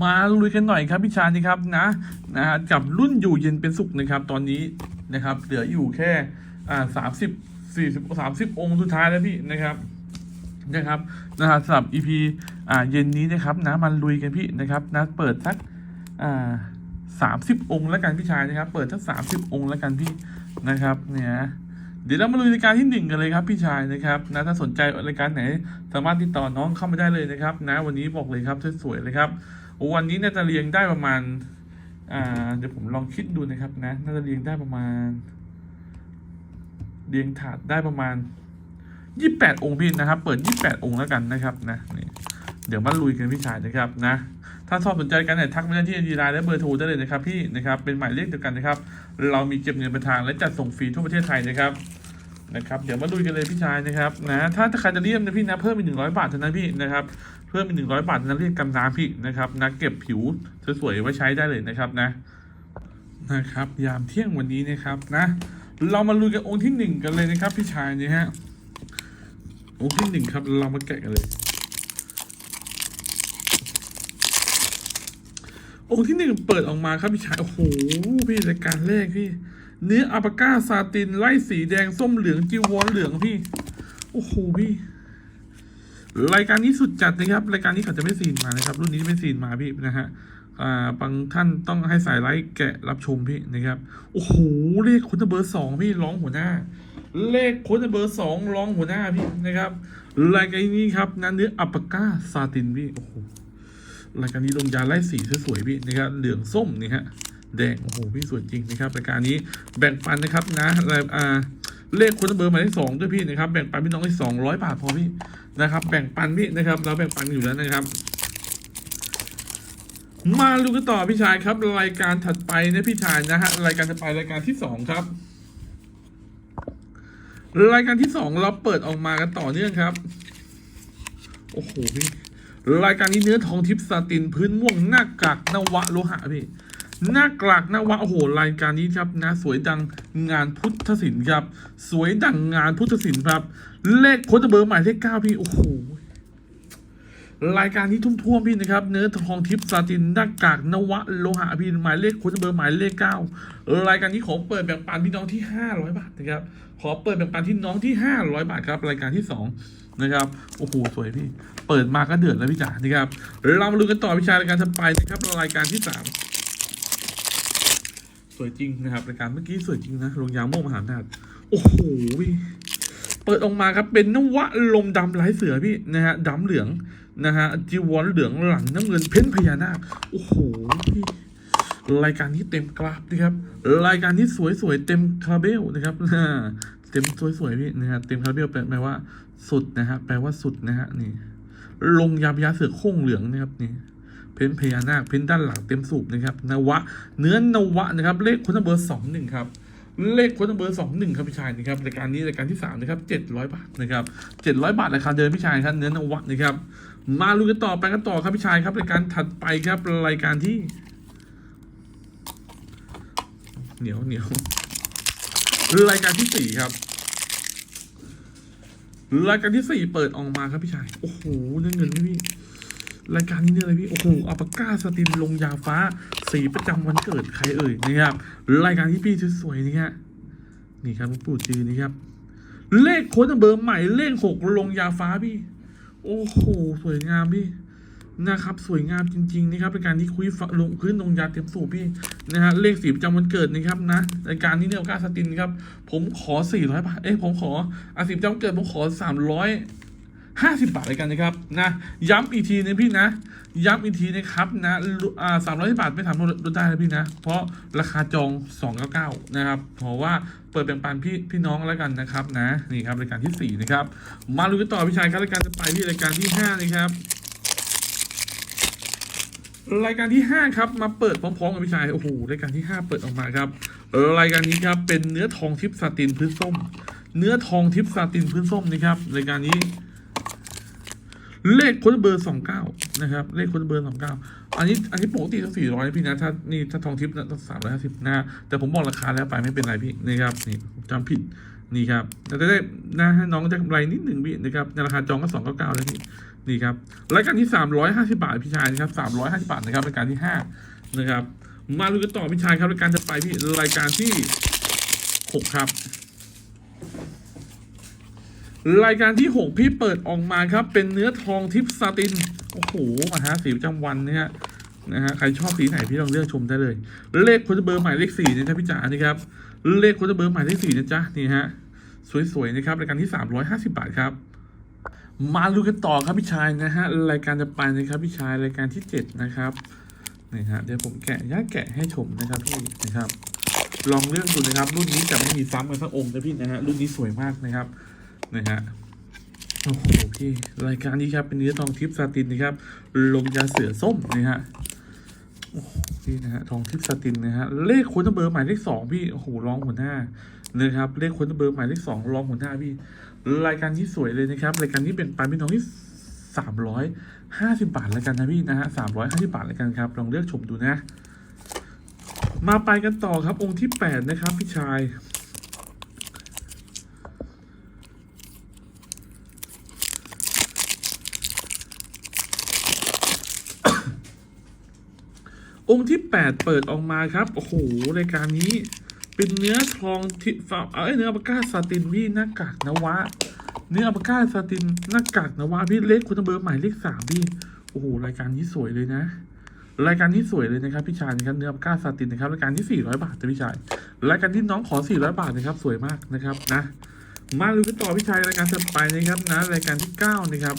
มาลุยกันหน่อยครับพี่ชายนะครับนะนะฮะกับรุ่นอยู่เย็นเป็นสุขนะครับ ตอนนี้นะครับ เหลืออยู่แค่อ่าสามสิบสี่สิบสามสิบองค์สุดท้ายแล้วพี่นะครับนะครับนะฮะสำหรับ EP อ่าเย็นนี้นะครับนะมันลุยกันพี่นะครับนะเปิดสักอ่าสามสิบองค์แล้วกันพี่ชายนะครับ เปิดสักสามสิบองค์แล้วกันพี่นะครับ เนี่ยเดี๋ยวเรามาลุยรายการที่หนึ่งกันเลยครับพี่ชายนะครับนะถ้าสนใจรายการไหน สามารถติดต่อน้องเข้ามาได้เลยนะครับ นะวันนี้บอกเลยครับสวยๆเลยครับ วันนี้น่าจะเรียงได้ประมาณเดี๋ยวผมลองคิดดูนะครับนะ น่าจะเรียงได้ประมาณ เรียงถาดได้ประมาณยี่แปดองค์พี่นะครับ เปิดยี่แปดองค์แล้วกันนะครับนะนี่เดี๋ยวมาลุยกันพี่ชายนะครับนะ ถ้าชอบสนใจกันเนี่ยทักมาได้ที่ดีไลน์และเบอร์โทรได้เลยนะครับพี่นะครับเป็นหมายเลขเดียวกันนะครับ เรามีเก็บเงินเป็นทางและจัดส่งฟรีทั่วประเทศไทยนะครับ นะครับเดี๋ยวมาลุยกันเลยพี่ชายนะครับนะถ้าถ้าใครจะเรียกนะพี่นะเพิ่มอีกหนึ่งร้อยบาทเท่านั้นพี่นะครับเพิ่มอีกหนึ่งร้อยบาทเท่านั้นเรียกกันน้ำพี่นะครับนะเก็บผิวสวยๆไว้ใช้ได้เลยนะครับนะนะครับยามเที่ยงวันนี้นะครับนะเรามาลุยกันองค์ที่หนึ่งกันเลยนะครับ พี่ชายนี่ฮะองค์ที่หนึ่งครับเรามาแกะกันเลยองค์ที่หนึ่งเปิดออกมาครับพี่ชายโอ้โหพี่รายการแรกพี่ เนื้ออัปาก้าซาติน ไล่สีแดงส้มเหลืองจีวรเหลืองพี่ โอ้โหพี่ รายการนี้สุดจัดนะครับ รายการนี้เขาจะไม่ซีนมานะครับ รุ่นนี้ไม่ซีนมาพี่นะฮะอ่าบางท่านต้องให้สายไลท์แกะรับชมพี่นะครับ โอ้โห เลขคุณเบอร์สองพี่ร้องหัวหน้า เลขคุณเบอร์สองร้องหัวหน้าพี่นะครับ รายการนี้ครับนะเนื้ออัปาก้าซาตินพี่ โอ้โห รายการนี้ลงยาไล่สีสวยๆพี่นะครับ เหลืองส้มนี่ฮะ แดงโอ้โหพี่สวยจริงนะครับรายการนี้แบ่งปันนะครับนะรายอ่าเลขคนเบอร์หมายเลขสองด้วยพี่นะครับแบ่งปันพี่น้องได้สองร้อยบาทพอพี่นะครับแบ่งปันพี่นะครับ เราแบ่งปันอยู่แล้วนะครับมาดูกันต่อพี่ชายครับ รายการถัดไปนะพี่ชายนะฮะรายการถัดไปรายการที่สองครับ รายการที่สองเราเปิดออกมากันต่อเนื่องครับโอ้โหพี่รายการนี้เนื้อทองทิพย์ซาตินพื้นม่วงหน้ากากนวะโลหะพี่ หน้ากากนวะโอ้โหรายการนี้ครับนะ สวยดังงานพุทธศิลป์ครับ สวยดังงานพุทธศิลป์ครับ เลขโค้ดเบอร์หมายเลขเก้าพี่โอ้โหรายการนี้ทุ่มท่วมพี่นะครับ เนื้อทองทิพย์ซาตินหน้ากากนวะโลหะพี่หมายเลขโค้ดเบอร์หมายเลขเก้ารายการนี้ขอเปิดแบ่งปันพี่น้องที่ห้าร้อยบาทนะครับ ขอเปิดแบ่งปันที่น้องที่ห้าร้อยบาทครับ รายการที่สองนะครับ โอ้โห สวยพี่ เปิดมาก็เดือดแล้วพี่จ๋านะครับ เรามาดูกันต่อวิชารายการถัดไปนะครับ รายการที่สาม สวยจริงนะครับรายการเมื่อกี้สวยจริงนะลงยางโม่มหานาจโอ้โหเปิดออกมาครับเป็นนวะลมดำลายเสือพี่นะฮะดำเหลืองนะฮะจีวรเหลืองหลังน้ำเงินเพ้นพญานาคโอ้โหพี่รายการนี้เต็มกราฟนะครับรายการนี้สวยๆเต็มคาเบลนะครับเต็มสวยๆพี่นะฮะเต็มคาราเบลแปลว่าสุดนะฮะแปลว่าสุดนะฮะนี่ลงยาพยาเสือโค้งเหลืองนะครับนี่ เพ้นพญานาคเพ้นด้านหลังเต็มสูบนะครับนวะ เนื้อนวะนะครับ เลขคนเบอร์สองหนึ่งครับเลขคนเบอร์สองหนึ่งครับพี่ชายนะครับรายการนี้รายการที่สามนะครับเจ็ดร้อยบาทนะครับเจ็ดร้อยบาทราคาเดิมพี่ชายครับเนื้อนวะนะครับมาลุยกันต่อไปกันต่อครับพี่ชายครับรายการถัดไปครับรายการที่ เหนียวเหนียวรายการที่สี่ครับรายการที่สี่เปิดออกมาครับพี่ชาย โอ้โหเนื้อเงินพี่ รายการนี้เนี่ยอะไรพี่ โอ้โหอัปาก้าสตินลงยาฟ้า สีประจำวันเกิดใครเอ่ยนะครับรายการที่พี่สวยๆนี่ฮะนี่ครับปู่จือนี่ครับ เลขโค้ดเบอร์ใหม่เลขหกลงยาฟ้าพี่ โอ้โห สวยงามพี่นะครับ สวยงามจริง ๆ นะครับรายการที่คุยฝลงพื้นลงยาเต็มสูบพี่นะฮะเลขสีประจำวันเกิดนะครับนะรายการนี้เนี่ยอัปาก้าสตินครับ ผมขอ400บาทเอ้ยผมขออาสิบจำเกิดผมขอ300 50 บาทเลยกันนะครับนะย้ำอีกทีนะพี่นะย้ำอีกทีนะครับนะอ่าสามร้อยบาทไม่สามารถลดได้นะพี่นะ เพราะราคาจอง 299 นะครับ เพราะว่าเปิดแบ่งปันพี่พี่น้องแล้วกันนะครับนะนี่ครับรายการทีสี่ 4 นะครับ มาลุยต่อพี่ชายครับรายการจะไปที่รายการที่ 5 นะครับรายการที่ 5 ครับ มาเปิดพร้อมๆกับพี่ชายโอ้โหรายการที่ 5 เปิดออกมาครับรายการนี้ครับเป็นเนื้อทองทิพย์ซาตินพื้นส้ม เนื้อทองทิพย์ซาตินพื้นส้มนะครับรายการนี้ เลขคนเบอร์สองเก้านะครับ เลขคนเบอร์สองเก้าอันนี้อันนี้ปกติต้องสี่ร้อยพี่นะถ้านี่ถ้าทองทิพย์ต้องสามร้อยห้าสิบนะแต่ผมบอกราคาแล้วไปไม่เป็นไรพี่นะครับนี่จำผิดนี่ครับเราจะได้นะให้น้องจะกำไรนิดหนึ่งพี่นะครับในราคาจองก็สองเก้าเก้าแล้วพี่นี่ครับรายการที่สามร้อยห้าสิบาทพี่ชายนะครับสามร้อยห้าสิบาทนะครับรายการที่ห้านะครับ มาดูกันต่อพี่ชายครับรายการจะไปพี่รายการที่หกครับ รายการที่หกพี่เปิดออกมาครับ เป็นเนื้อทองทิพซาติน โอ้โหมาหาสีประจำวันเนี่ยนะฮะใครชอบสีไหนพี่ลองเลือกชมได้เลย เลขโค้ดเบอร์หมายเลขสี่นะจ๊ะพี่จ๋านี่ครับเลขโค้ดเบอร์หมายเลขสี่นะจ๊ะนี่ฮะสวยๆนะครับรายการที่สามร้อยห้าสิบาทครับมาดูกันต่อครับพี่ชายนะฮะรายการจะไปนะครับพี่ชายรายการที่เจ็ดนะครับนี่ฮะเดี๋ยวผมแกะย่าแกะให้ชมนะครับพี่นะครับ ลองเลือกดูนะครับ รุ่นนี้จะไม่มีซ้ำกันสักองค์นะพี่นะฮะรุ่นนี้สวยมากนะครับ นะฮะโอ้โหพี่รายการนี้ครับเป็นเนื้อทองทิพย์ซาตินนะครับลงยาเสือส้มนะฮะโอ้โหพี่นะฮะทองทิพย์ซาตินนะฮะเลขค้ดเบอร์หมายเลขสองพี่โอ้โหรองหัวหน้านะครับเลขค้ดเบอร์หมายเลขสองรองหัวหน้าพี่รายการที่สวยเลยนะครับรายการนี้เป็นปันพี่น้องที่สามร้อยห้าสิบาทแล้วกันนะพี่นะฮะสามร้อยห้าสิบาทแล้วกันครับลองเลือกชมดูนะ มาไปกันต่อครับองค์ที่แปดนะครับพี่ชาย องค์ที่แปดเปิดออกมาครับ โอ้โหรายการนี้ เป็นเนื้อทองที่ฝาเอ้ยเนื้ออัปากาซาตินพี่หน้ากากนวะ เนื้ออัปากาซาตินหน้ากากนวะพี่เล็กคุณเบอร์หมายเลขสามพี่โอ้โหรายการนี้สวยเลยนะ รายการนี้สวยเลยนะครับพี่ชายนะครับเนื้ออัปากาซาตินนะครับรายการที่สี่ร้อยบาทนะพี่ชายรายการที่น้องขอสี่ร้อยบาทนะครับสวยมากนะครับนะมาดูกันต่อพี่ชายรายการถัดไปนะครับนะรายการที่เก้านะครับ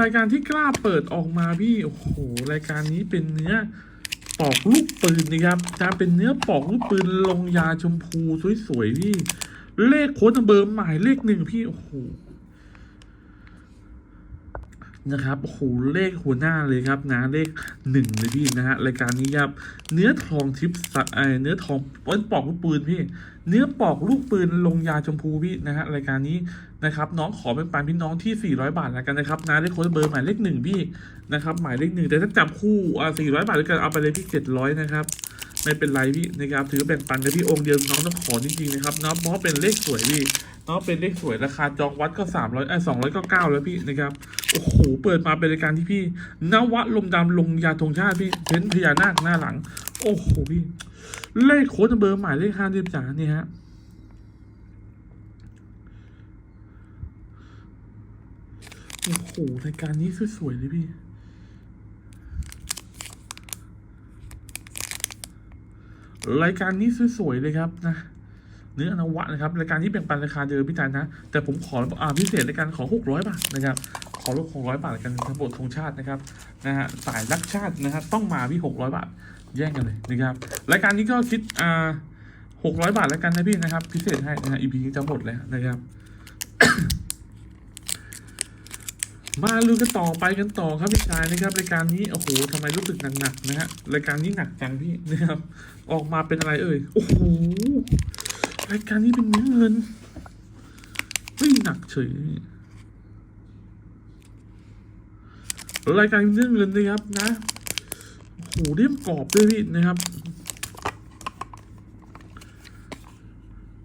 รายการที่กล้าเปิดออกมาพี่โอ้โหรายการนี้เป็นเนื้อปอกลูกปืนนะครับจะเป็นเนื้อปอกลูกปืนลงยาชมพูสวยๆพี่เลขโค้ดเบอร์หมายเลขหนึ่งพี่โอ้โห นะครับโอ้โหเลขหัวหน้าเลยครับนะเลขหนึ่งเลยพี่นะฮะรายการนี้ครับเนื้อทองทิพย์สะเอ่อเนื้อทองเอ้ยปอกลูกปืนพี่ เนื้อปอกลูกปืนลงยาชมพูพี่นะฮะรายการนี้นะครับน้องขอเป็นปานพี่น้องที่ 400 บาทแล้วกันนะครับนะได้โค้ดเบอร์หมายเลขหนึ่งพี่นะครับหมายเลขหนึ่งแต่ถ้าจับคู่อ่า400 บาทด้วยกันเอาไปเลยพี่700นะครับ ไม่เป็นไรพี่นะครับถือแบ่งปันกับพี่องค์เดียวน้องต้องขอจริงๆนะครับเนาะเพราะเป็นเลขสวยพี่เนาะเป็นเลขสวยราคาจองวัดก็300ไอ้299แล้วพี่นะครับโอ้โหเปิดมาเป็นรายการที่พี่นวะลมดำลงยาธงชาติพี่เพ้นพญานาคหน้าหลัง โอ้โหพี่ เลขโค้ดเบอร์หมายเลขห้าเรียบจ๋าเนี่ยฮะโอ้โหรายการนี้สวยๆเลยพี่ รายการนี้สวยๆเลยครับนะเนื้อนวะนะครับรายการนี้แบ่งปันราคาเดิมพี่จันนะ แต่ผมขออ่าพิเศษรายการขอหกร้อยบาทนะครับ ขอลดหกร้อยบาทกันทั้งหมดธงชาตินะครับนะฮะสายรักชาตินะครับต้องมาพี่หกร้อยบาทแย่งกันเลยนะครับรายการนี้ก็คิดอ่าหกร้อยบาทแล้วกันนะพี่นะครับ พิเศษให้นะฮะ EP นี้จะหมดแล้วนะครับ มาลุยกันต่อไปกันต่อครับพี่ชายนะครับรายการนี้โอ้โหทำไมรู้สึกหนักๆนะฮะรายการนี้หนักจังพี่นะครับ ออกมาเป็นอะไรเอ่ยโอ้โหรายการนี้เป็นเนื้อเงินเฮ้ยหนักเฉยรายการเนื้อเงินนะครับนะโหเรียมกรอบด้วยพี่นะครับ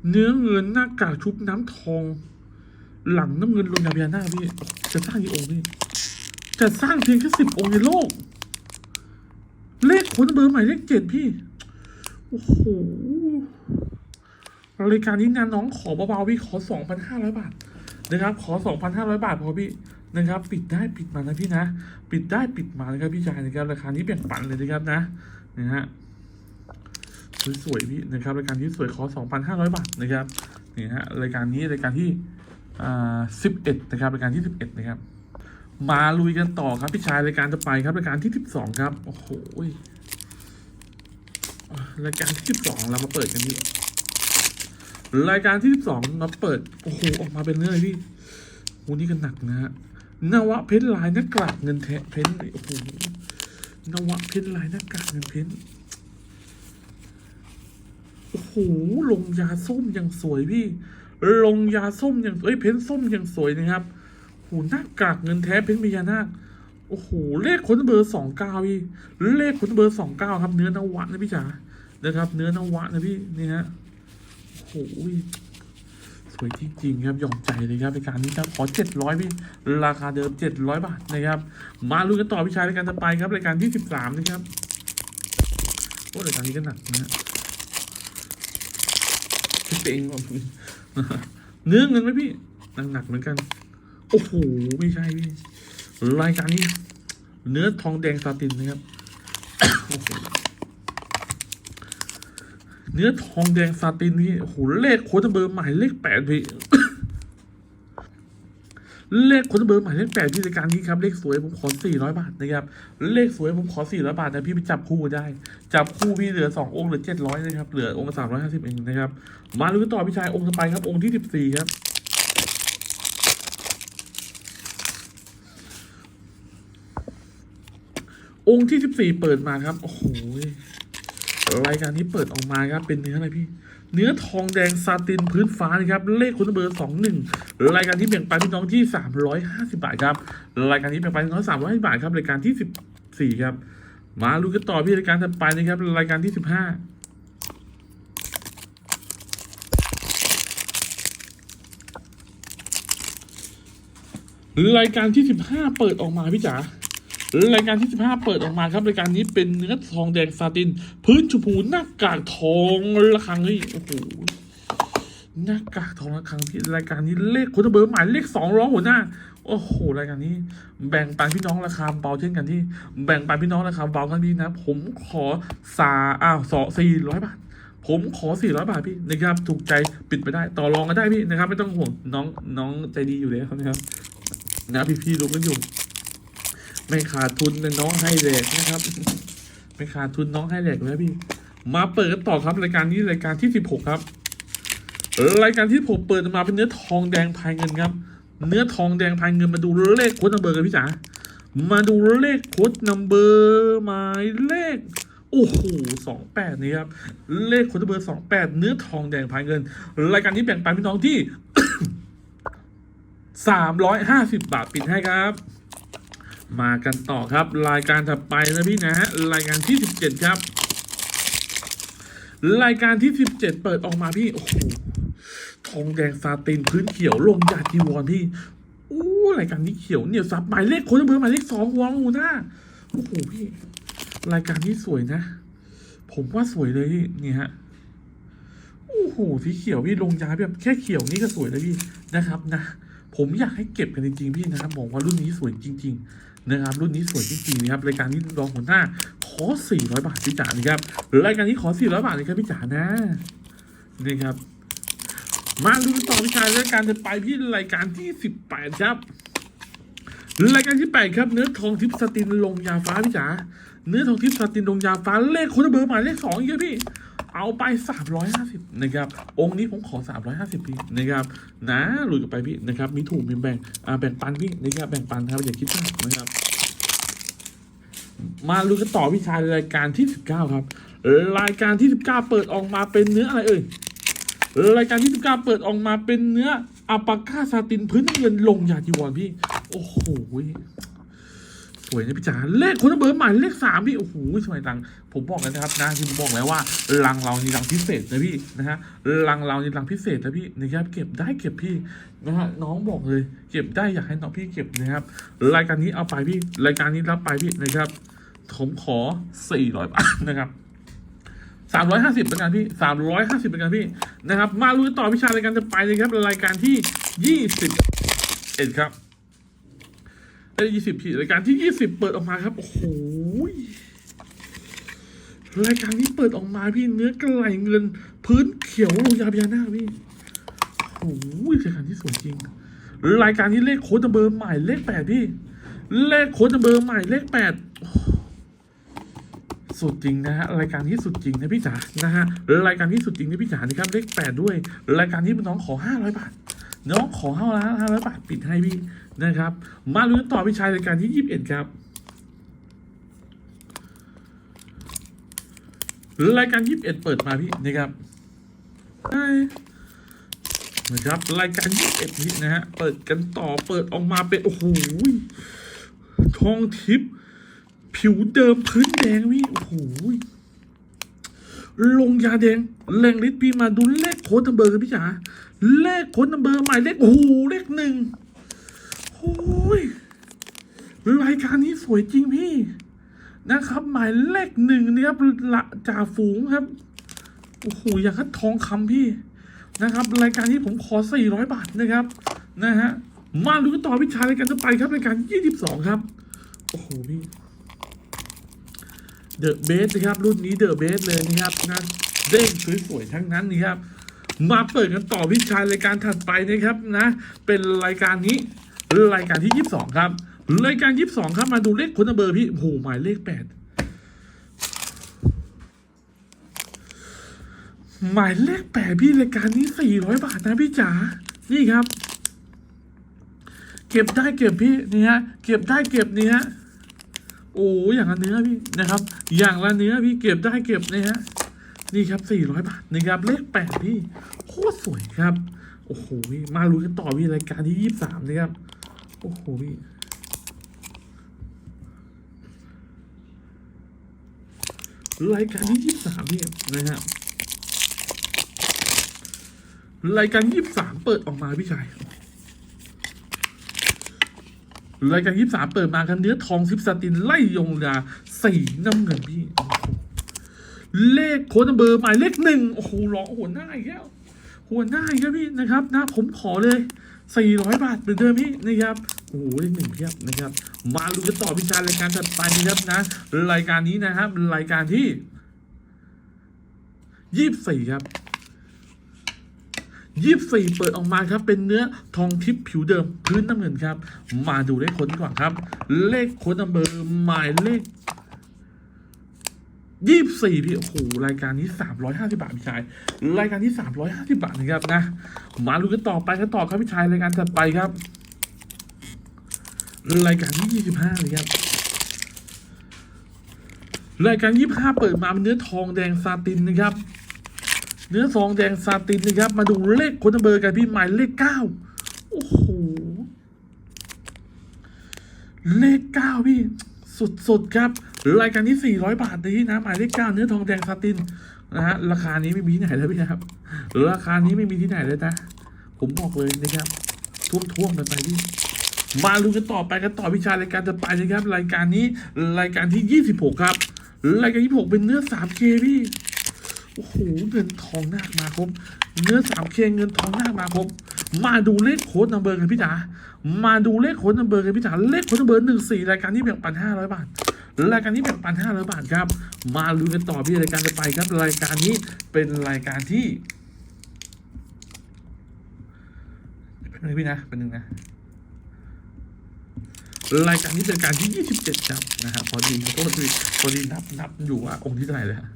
เนื้อเงินหน้ากากชุบน้ำทอง หลังน้ำเงินลงยาพญาหน้าพี่ จะสร้างกี่องค์พี่ จะสร้างเพียงแค่สิบองค์ในโลก เลขคนเบอร์ใหม่เลขเจ็ดพี่ โอ้โห รายการนี้งานน้องขอเบาๆพี่ขอสองพันห้าร้อยบาท นะครับ ขอสองพันห้าร้อยบาทพอพี่นะครับ ปิดได้ปิดมานะพี่นะ ปิดได้ปิดมานะครับพี่ชายนะครับราคานี้แบ่งปันเลยนะครับนะนะฮะสวยๆพี่นะครับรายการที่สวยขอสองพันห้าร้อยบาทนะครับนี่ฮะรายการนี้รายการที่ สิบเอ็ดนะครับรายการที่สิบเอ็ดนะครับมาลุยกันต่อครับพี่ชายรายการจะไปครับรายการที่สิบสองครับโอ้โหรายการที่สิบสองเรามาเปิดกันดีรายการที่สิบสองมาเปิดโอ้โหออกมาเป็นเนื้ออะไรพี่โอ้นี่ก็หนักนะฮะนวะเพชรลายหน้ากากเงินแทะเพ้นโอ้โหนวะเพชรลายหน้ากากเงินเพ้นโอ้โหลงยาส้มอย่างสวยพี่ ลงยาส้มอย่างเอ้ยเพ้นส้มอย่างสวยนะครับโหหน้ากากเงินแท้เพ้นพญานาคโอ้โหเลขคนเบอร์สองเก้าพี่เลขคนเบอร์สองเก้าครับ เนื้อนวะนะพี่จ๋านะครับ เนื้อนวะนะพี่นี่ฮะโอ้โหสวยจริงๆครับยอมใจเลยครับในการนี้ครับขอเจ็ดร้อยพี่ราคาเดิมเจ็ดร้อยบาทนะครับมาลุ้นกันต่อพี่ชายรายการต่อไปครับรายการที่สิบสามนะครับโอ้รายการนี้ก็หนักนะฮะ เต็งว่ะเนื้อเงินไหมพี่หนักหนักๆเหมือนกัน โอ้โห ไม่ใช่พี่ รายการนี้ เนื้อทองแดงซาตินนะครับ เนื้อทองแดงซาตินพี่ โอ้โห เลขโค้ดเบอร์หมายเลขแปดพี่ เลขค้ดเบอร์หมายเลขแปดพี่รายการนี้ครับเลขสวยผมขอสี่ร้อยบาทนะครับเลขสวยผมขอสี่ร้อยบาทนะพี่ไปจับคู่ได้ จับคู่พี่เหลือสององค์เหลือเจ็ดร้อยนะครับเหลือองค์สามร้อยห้าสิบเองนะครับมาลุ้นกันต่อพี่ชายองค์ต่อไปครับองค์ที่สิบสี่ครับองค์ที่สิบสี่เปิดมาครับ โอ้โห รายการนี้เปิดออกมาครับเป็นเนื้ออะไรพี่ เนื้อทองแดงซาตินพื้นฟ้านะครับเลขคุณเบอร์สองหนึ่งรายการที่แบ่งปันพี่น้องที่สามร้อยห้าสิบาทครับรายการนี้แบ่งปันพี่น้องสามร้อยบาทครับรายการที่สิบสี่ครับ มาลุ้นกันต่อพี่รายการถัดไปนะครับรายการที่สิบห้าหรายการที่สิบห้าเปิดออกมาพี่จ๋า รายการที่สิบห้าเปิดออกมาครับรายการนี้เป็นเนื้อทองแดงซาติน พื้นชมพูหน้ากากทองระฆังเฮ้ยโอ้โหหน้ากากทองระฆังที่รายการนี้เลขคุณเบอร์หมายเลขสองร้องหัวหน้า โอ้โหรายการนี้ แบ่งปันพี่น้องราคาเบาเช่นกันที่ แบ่งปันพี่น้องราคาเบากันพี่นะ ผมขอสาอ้าวสอสี่ร้อยบาทผมขอ 400 บาท พี่นะครับ ถูกใจปิดไปได้ ต่อรองกันได้พี่นะครับ ไม่ต้องห่วงน้องน้องใจดีอยู่แล้วนะครับ นะพี่พี่ๆรู้กันอยู่ ไม่ขาดทุนนะน้องให้แหลกนะครับ ไม่ขาดทุนน้องให้แหลกแล้วพี่ มาเปิดกันต่อครับรายการนี้รายการที่16ครับ รายการที่ผมเปิดมาเป็นเนื้อทองแดงพายเงินครับ เนื้อทองแดงพายเงินมาดูเลขโค้ดนัมเบอร์กันพี่จ๋า มาดูเลขโค้ดนัมเบอร์หมายเลขโอ้โหสองแปดนี่ครับ เลขโค้ดนัมเบอร์สองแปดเนื้อทองแดงพายเงิน รายการนี้แบ่งปันพี่น้องที่สามร้อยห้าสิบบาทปิดให้ครับ มากันต่อครับ รายการถัดไปนะพี่นะฮะรายการที่สิบเจ็ดครับ รายการที่สิบเจ็ดเปิดออกมาพี่โอ้โหทองแดงซาตินพื้นเขียวลงยาจีวรพี่อู้รายการนี้เขียวเนี่ยซับหมายเลขโค้ดเบอร์หมายเลขสองวงูหน้าโอ้โหพี่ รายการนี้สวยนะ ผมว่าสวยเลยนี่ฮะโอ้โหสีเขียวพี่ลงยาแบบแค่เขียวนี่ก็สวยแล้วพี่นะครับนะผมอยากให้เก็บกันจริงๆพี่นะครับบอกว่ารุ่นนี้สวยจริง ๆ นะครับรุ่นนี้สวยจริงๆนะครับรายการนี้รองหัวหน้าขอ 400 บาทพี่จ๋านะครับรายการนี้ขอ 400 บาทเลยครับพี่จ๋านะนี่ครับมาดูกันต่อพี่ชายรายการจะไปพี่รายการที่ 18 ครับรายการที่ 8 ครับเนื้อทองทิพสตินลงยาฟ้าพี่จ๋าเนื้อทองทิพสตินลงยาฟ้าเลขคนเบอร์หมายเลขสองอีกครับพี่ เอาไป 350 นะครับ องค์นี้ผมขอ 350 พี่นะครับนะหลุดกันไปพี่นะครับ มีถูกมีแบ่งอ่าแบ่งปันพี่นะครับแบ่งปันครับอย่าคิดมากนะครับมาดูกันต่อพี่ชายรายการที่ 19 ครับ รายการที่ 19 เปิดออกมาเป็นเนื้ออะไรเอ่ยรายการที่ 19 เปิดออกมาเป็นเนื้ออัปาก้าซาตินพื้นเงินลงยาจีวรพี่ โอ้โห สวยนะพี่จ๋าเลขคนเบอร์ใหม่เลขสามพี่โอ้โหสมัยหลังผมบอกเลยนะครับนะที่ผมบอกแล้วว่ารังเรานี่รังพิเศษนะพี่นะฮะรังเรานี่รังพิเศษนะพี่นะครับเก็บได้เก็บพี่นะฮะน้องบอกเลย เก็บได้อยากให้น้องพี่เก็บนะครับ รายการนี้เอาไปพี่ รายการนี้รับไปพี่นะครับผมขอ400บาทนะครับ350เป็นกันพี่350เป็นกันพี่นะครับ มาลุยต่อพิชารายการจะไปเลยครับรายการที่21ครับ ไอ้ยี่สิบรายการที่20เปิดออกมาครับ โอ้โหรายการนี้เปิดออกมาพี่เนื้อกระไหลเงิน พื้นเขียวลงยาพญานาพี่โอ้โหรายการที่สวยจริง รายการนี้เลขโค้ดเบอร์ใหม่เลขแปดพี่ เลขโค้ดเบอร์ใหม่เลขแปดสุดจริงนะฮะรายการที่สุดจริงนะพี่จ๋านะฮะรายการที่สุดจริงนะพี่จ๋านะครับเลขแปดด้วย รายการนี้น้องขอห้าร้อยบาท น้องขอห้าร้อยห้าร้อยบาทปิดให้พี่นะครับ มาลุ้นต่อพี่ชายรายการที่ยี่สิบเอ็ดครับรายการยี่สิบเอ็ดเปิดมาพี่นะครับเอ้นะครับรายการยี่สิบเอ็ดนี่นะฮะเปิดกันต่อเปิดออกมาเป็นโอ้โหทองทิพย์ผิวเดิมพื้นแดงพี่โอ้โหลงยาแดงแรงฤทธิ์พี่มาดูเลขโค้ดนัมเบอร์กันพี่จ๋า เลขค้นเบอร์หมายเลขโอ้โหเลขหนึ่งโอ้ยรายการนี้สวยจริงพี่นะครับ หมายเลขหนึ่งนะครับละจ่าฝูงครับโอ้โหอย่างกับทองคำพี่นะครับ รายการนี้ผมขอ400บาทนะครับนะฮะมาดูกันต่อวิชารายการต่อไปครับรายการ22ครับโอ้โหพี่เดอะเบสนะครับรุ่นนี้เดอะเบสเลยนะครับนะเด้งสวยๆทั้งนั้นนี่ครับ มาเปิดกันต่อวิชารายการถัดไปนะครับนะ เป็นรายการนี้รายการที่ 22 ครับรายการ 22 ครับมาดูเลขคนเบอร์พี่โอ้โหหมายเลข 8 หมายเลขแปดพี่รายการนี้สี่ร้อยบาทนะพี่จ๋านี่ครับ เก็บได้เก็บพี่นี่ฮะเก็บได้เก็บนี่ฮะโอ้ยอย่างละเนื้อพี่นะครับ อย่างละเนื้อพี่เก็บได้เก็บนี่ฮะ นี่ครับสี่ร้อยบาทนะครับเลขแปดพี่โคตรสวยครับ โอ้โหพี่มาลุ้นกันต่อพี่รายการที่ยี่สามนะครับ โอ้โหพี่รายการที่ยี่สามพี่นะครับรายการยี่สามเปิดออกมาพี่ชายรายการยี่สามเปิดมากันเนื้อทองซิปซาตินไล่ยงยาสีน้ำเงินพี่ เลขโค้ดนัมเบอร์หมายเลขหนึ่งโอ้โหร้องหัวหน้าอีกแล้วหัวหน้าอีกแล้วพี่นะครับนะผมขอเลยสี่ร้อยบาทเหมือนเดิมพี่นะครับโอ้โหเลขหนึ่งเพียบนะครับ มาดูกันต่อวิชารายการถัดไปนะครับนะ รายการนี้นะครับรายการที่ยี่สิบสี่ครับยี่สิบสี่เปิดออกมาครับ เป็นเนื้อทองทิพย์ผิวเดิมพื้นน้ำเงินครับ มาดูเลขค้นก่อนครับ เลขค้นนัมเบอร์หมายเลข ยี่สิบสี่พี่โอ้โหรายการนี้สามร้อยห้าสิบาทพี่ชาย รายการที่สามร้อยห้าสิบาทนะครับนะ มาดูกันต่อไปกันต่อครับพี่ชายรายการถัดไปครับ รายการที่ยี่สิบห้าเลยครับรายการยี่ห้าเปิดมาเป็นเนื้อทองแดงซาตินนะครับ เนื้อซองแดงซาตินนะครับ มาดูเลขคนเบอร์กันพี่หมายเลขเก้าโอ้โหเลขเก้าพี่ สุดๆครับ รายการที่ 400 บาทเลยนะหมายเลขเก้าเนื้อทองแดงซาตินนะฮะราคานี้ไม่มีที่ไหนเลยพี่นะครับ ราคานี้ไม่มีที่ไหนเลยนะ ผมบอกเลยนะครับท่วงกันไปพี่มาลุ้นกันต่อไปกันต่อวิชารายการจะไปนะครับ รายการนี้รายการที่ 26 ครับ รายการที่26เป็นเนื้อ 3K พี่ โอ้โหเงินทองหนามาครบเนื้อสามเคเงินทองหนามาครบมาดูเลขโค้ดนัมเบอร์กันพี่จ๋ามาดูเลขโค้ดนัมเบอร์กันพี่จ๋าเลขโค้ดนัมเบอร์หนึ่งสี่รายการนี้แบ่งปันห้าร้อยบาทรายการนี้แบ่งปันห้าร้อยบาทครับ มาดูกันต่อพี่รายการจะไปครับรายการนี้เป็นรายการที่เป็นอะไรพี่นะเป็นหนึ่งนะรายการนี้เป็นรายการที่ยี่สิบเจ็ดครับนะฮะพอดีขอโทษทีพอดีนับนับอยู่ว่าองค์ที่เท่าไหร่เลยฮะ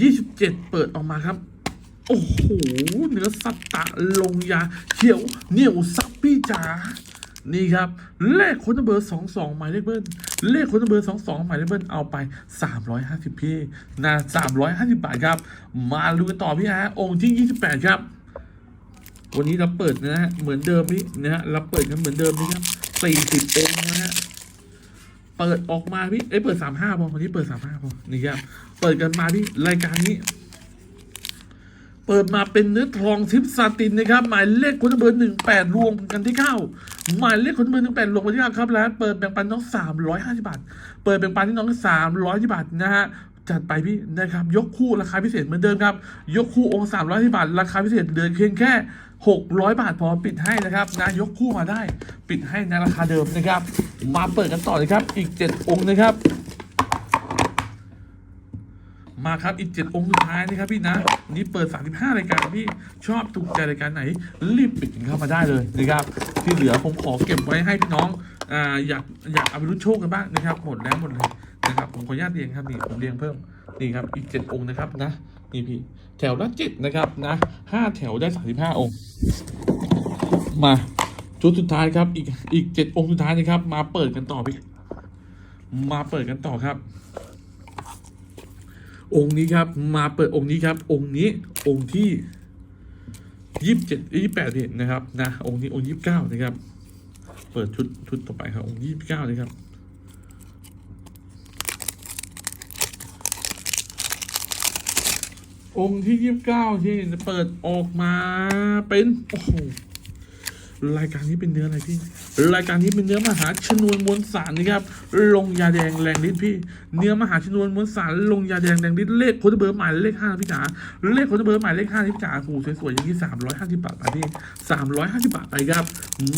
ยี่สิบเจ็ดเปิดออกมาครับ โอ้โห เนื้อสัตตะลงยาเขียวเหนียวซับพี่จ๋านี่ครับ เลขคนเบอร์สองสองหมายเลขเบิ้ลเลขคนเบอร์สองสองหมายเลขเบิ้ลเอาไปสามร้อยห้าสิบพี่นะสามร้อยห้าสิบบาทครับ มาดูกันต่อพี่ฮะ องค์ที่ยี่สิบแปดครับ วันนี้เราเปิดนะฮะ เหมือนเดิมพี่นะฮะ เราเปิดกันเหมือนเดิมนี่ครับสี่สิบองค์นะฮะ เปิดออกมาพี่เอ้ยเปิดสามห้าพอวันนี้เปิดสามห้าพอนี่ครับเปิดกันมาพี่รายการนี้ เปิดมาเป็นเนื้อทองทิปซาตินนะครับ หมายเลขคนเบอร์หนึ่งแปดรวมกันที่เก้าหมายเลขคนเบอร์หนึ่งแปดรวมกันที่เก้าครับแล้วเปิดแบ่งปันน้องสามร้อยห้าสิบาท เปิดแบ่งปันที่น้องสามร้อยสิบาทนะฮะ จัดไปพี่นะครับ ยกคู่ราคาพิเศษเหมือนเดิมครับ ยกคู่องค์สามร้อยบาท ราคาพิเศษเดือนเพียงแค่หกร้อยบาทพอปิดให้นะครับนะยกคู่มาได้ ปิดให้ในราคาเดิมนะครับ มาเปิดกันต่อเลยครับ อีกเจ็ดองค์นะครับ มาครับอีกเจ็ดองค์สุดท้ายนะครับพี่นะนี้เปิด 35รายการพี่ชอบถูกใจรายการไหน รีบปิดเข้ามาได้เลยนะครับ ที่เหลือผมขอเก็บไว้ให้พี่น้องอ่าอยากอยากเอาไปรุ่นโชคกันบ้างนะครับ หมดแล้วหมดเลย นะครับผมขออนุญาตเรียงครับนี่ผมเรียงเพิ่มนี่ครับอีกเจ็ดองค์นะครับนะนี่พี่แถวละเจ็ดนะครับนะห้าแถวได้สามสิบห้าองค์ มาชุดสุดท้ายครับ อีกอีกเจ็ดองค์สุดท้ายนะครับ มาเปิดกันต่อพี่มาเปิดกันต่อครับ องค์นี้ครับ มาเปิดองค์นี้ครับ องค์นี้องค์ที่ยี่สิบเจ็ดยี่แปดเห็นนะครับนะองค์นี้องค์ยี่สิบเก้านะครับ เปิดชุดชุดต่อไปครับองค์ยี่สิบเก้านะครับ องค์ที่ยี่สิบเก้าที่เปิดออกมาเป็นโอ้โหรายการนี้เป็นเนื้ออะไรพี่ รายการนี้เป็นเนื้อมหาชนวนมวลสารนะครับ ลงยาแดงแรงฤทธิ์พี่ เนื้อมหาชนวนมวลสารลงยาแดงแรงฤทธิ์เลขโค้ดเบอร์หมายเลขห้าพี่จ๋า เลขโค้ดเบอร์หมายเลขห้าพี่จ๋าโอ้สวยๆอย่างที่สามร้อยห้าสิบบาทไปพี่สามร้อยห้าสิบบาทไปครับ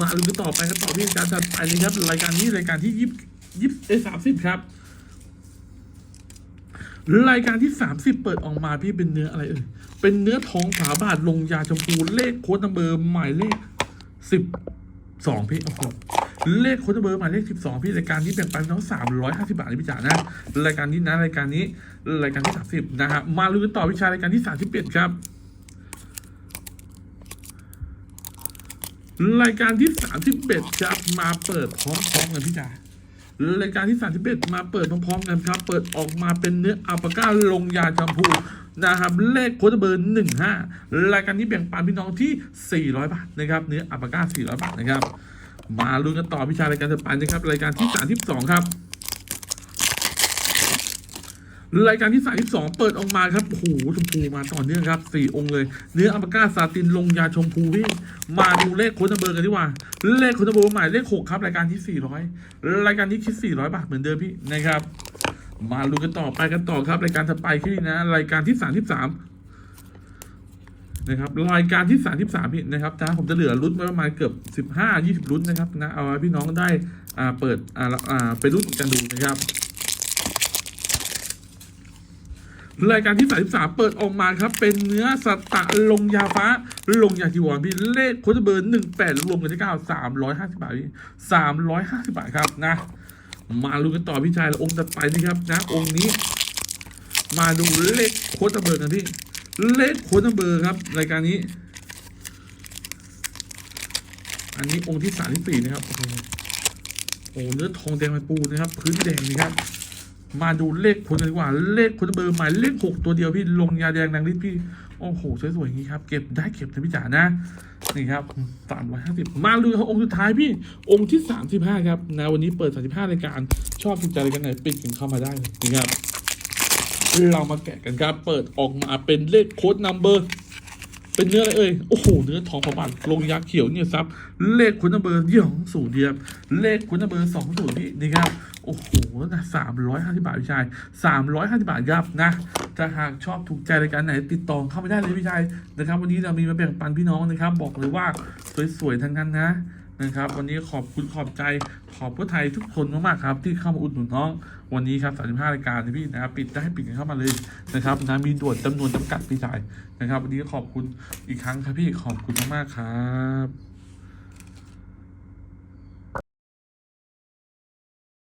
มาลุ้นต่อไปกันต่อพี่การจัดไปเลยครับ รายการนี้รายการที่ยี่สิบยี่สิบเอสามสิบครับ รายการที่ 30 เปิดออกมาพี่เป็นเนื้ออะไรเอ่ย เป็นเนื้อทองฝาบาทลงยาชมพูเลขโค้ดนัมเบอร์หมายเลข 12 พี่โอ้โหเลขโค้ดนัมเบอร์หมายเลข 12 พี่รายการนี้แบ่งปันน้อง350 บาทเลยพี่จ๋านะ รายการนี้นะรายการนี้รายการที่ 30 นะฮะมาลุ้นต่อวิชารายการที่ 31 ครับ รายการที่ 31ครับมาเปิดพร้อมๆกันพี่จ๋า รายการที่ 31 มาเปิดพร้อมๆกันครับ เปิดออกมาเป็นเนื้ออัลปาก้าลงยาชมพูนะครับเลขโค้ดเบอร์ 15 รายการนี้แบ่งปันพี่น้องที่ 400 บาทนะครับเนื้ออัลปาก้า 400 บาทนะครับ มาลุ้นกันต่อพิชารายการต่อไปนะครับรายการที่ 32 ครับ รายการที่ 32 เปิดออกมาครับโอ้โหชมพูมาต่อเนื่องครับ 4 องค์เลย เนื้ออัลปาก้าซาตินลงยาชมพูพี่มาดูเลขโค้ดเบอร์กันดีกว่า เลขโค้ดเบอร์หมายเลข 6 ครับรายการที่ 400 รายการนี้คิด 400 บาทเหมือนเดิมพี่นะครับ มาลุกันต่อไปกันต่อครับ รายการถัดไปที่นะ รายการที่ 33นะครับรายการที่33พี่นะครับนะผมจะเหลือรุ่นไว้ประมาณเกือบ15 20รุ่นนะครับนะเอาไว้พี่น้องได้อ่าเปิดอ่าอ่าไปรุ่นกันดูนะครับ รายการที่ 33 เปิดออกมาครับ เป็นเนื้อสตะลงยาฟ้า ลงยาจีวรพี่เลขโค้ดเบอร์ 18 รวมกันที่9 350 บาทพี่350 บาทครับนะ มาลุ้นกันต่อพี่ชายแล้วองค์ต่อไปนี่ครับนะองค์นี้ มาดูเลขโค้ดเบอร์กันพี่ เลขโค้ดเบอร์ครับ รายการนี้ อันนี้องค์ที่สามที่สี่นะครับ โอ้โหเนื้อทองแดงมันปูนะครับ พื้นแดงนี่ครับ มาดูเลขคนกันดีกว่า เลขคนเบอร์หมายเลขหกตัวเดียวพี่ลงยาแดงนางฤทธิ์พี่ โอ้โห สวยๆอย่างนี้ครับ เก็บได้เก็บนะพี่จ๋านะ นี่ครับสามร้อยห้าสิบมาดูครับองค์สุดท้ายพี่ องค์ที่สามสิบห้าครับนะวันนี้เปิดสามสิบห้ารายการ ชอบถูกใจรายการไหนปิดกันเข้ามาได้เลยนะครับ เรามาแกะกันครับ เปิดออกมาเป็นเลขโค้ดนัมเบอร์เป็นเนื้ออะไรเอ่ย โอ้โห เนื้อทองประบาทลงยักษ์เขียวเนี่ยซับ เลขคุณนัมเบอร์ยี่ของศูนย์เดียบ เลขคุณนัมเบอร์สองศูนย์พี่นี่ครับ โอ้โหนะสามร้อยห้าสิบาทพี่ชายสามร้อยห้าสิบาทครับนะถ้าหากชอบถูกใจรายการไหนติดต่อเข้าไม่ได้เลยพี่ชายนะครับ วันนี้เรามีมาแบ่งปันพี่น้องนะครับ บอกเลยว่าสวยๆทั้งนั้นนะนะครับ วันนี้ขอบคุณขอบใจขอบผู้ไทยทุกคนมากๆครับ ที่เข้ามาอุดหนุนน้อง วันนี้ครับ35รายการนะพี่นะครับปิดได้ปิดกันเข้ามาเลยนะครับนะมีด่วนจำนวนจำกัดพี่ชายนะครับ วันนี้ขอบคุณอีกครั้งครับพี่ขอบคุณมากๆครับ